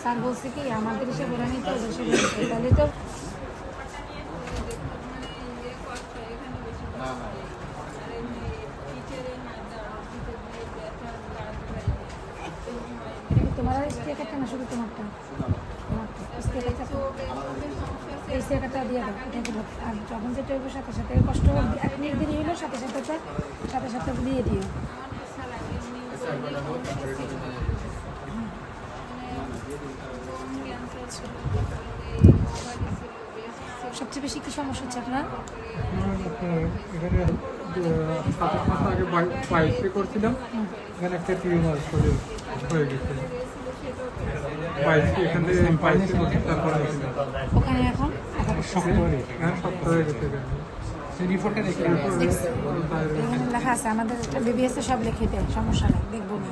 Sir বলছে কি, আমাদের হিসেবে ওরা নিতে হিসেবে তাহলে তো তোমার স্টেকারটা না, শুধু তোমারটা? এই স্টেকারটা দিয়ে দাও আর যখন যেটা হইব সাথে সাথে কষ্ট হোক এক মিনিট সাথে সাথে সাথে সাথে দিয়ে দিও। সবচেয়ে বেশি কি সমস্যা হচ্ছে আপনার? এখানে সাত মাস আগে করছিলাম এখানে একটা টিউমার শরীর হয়ে এখান থেকে করছি তারপরে ওখানে এখন? শক্ত হয়ে হ্যাঁ শক্ত হয়ে গেছে এখানে। লেখা আছে আমাদের বিবিএস এ সব লিখে দেয় সমস্যা নেই দেখব না।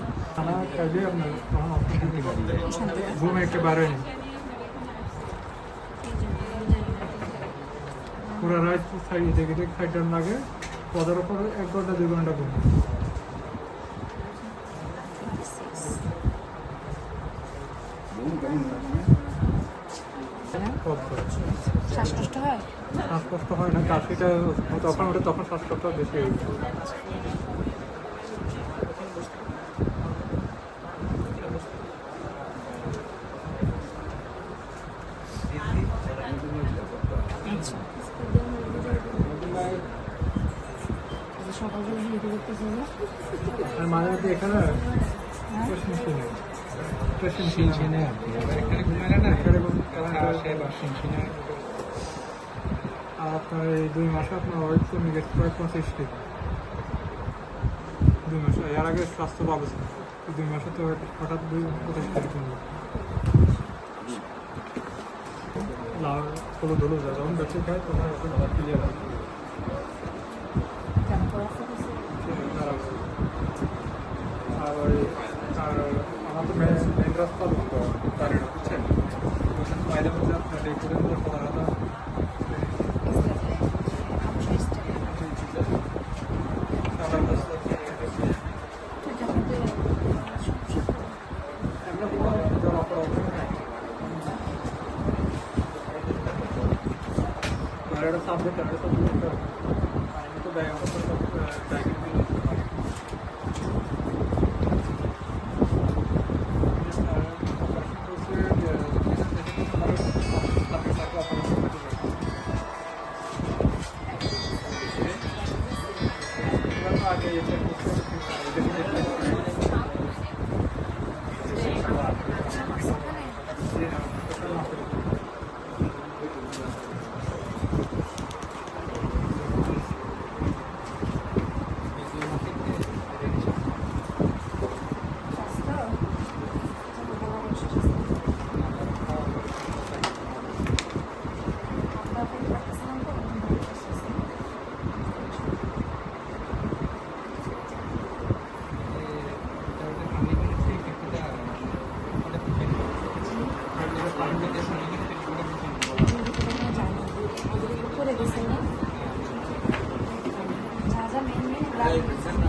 শান্তি ঘুম একেবারে নেই পুরো রাইস সাইড দেখে থেকে খাইটার লাগে পদার উপর এক ঘণ্টা দুই ঘণ্টা পদ্ম শ্বাসকষ্ট হয়? শ্বাসকষ্ট হয় না কাশিটা তখন ওটা তখন শ্বাসকষ্ট বেশি হয়ে সকালবেলা ভিডিও করতেছে যে আর মাঝে মধ্যে এখানে আপনার এই দুই মাসে আপনার ওয়েট কমে গেছে প্রায় পঁচিশ কেজি। দুই মাসে এর আগে স্বাস্থ্য ভালো ছিল। দুই মাসে তো হঠাৎ দুই পঁচিশ কেজি কমে গেছে। লাল হলুদ হলুদ যখন বেশি খায় তখন ক্লিয়ার হয় কেমন করে আছে? আর ওই আর আমার তো মেন মেন রাস্তা গাড়ি বুঝছেন বাইরে মধ্যে আপনার এই করে মধ্যে পড়া হতো একটা সাবজেক্ট একটা সাবজেক্ট আমি তো ব্যাগ অবস্থা সব Gracias.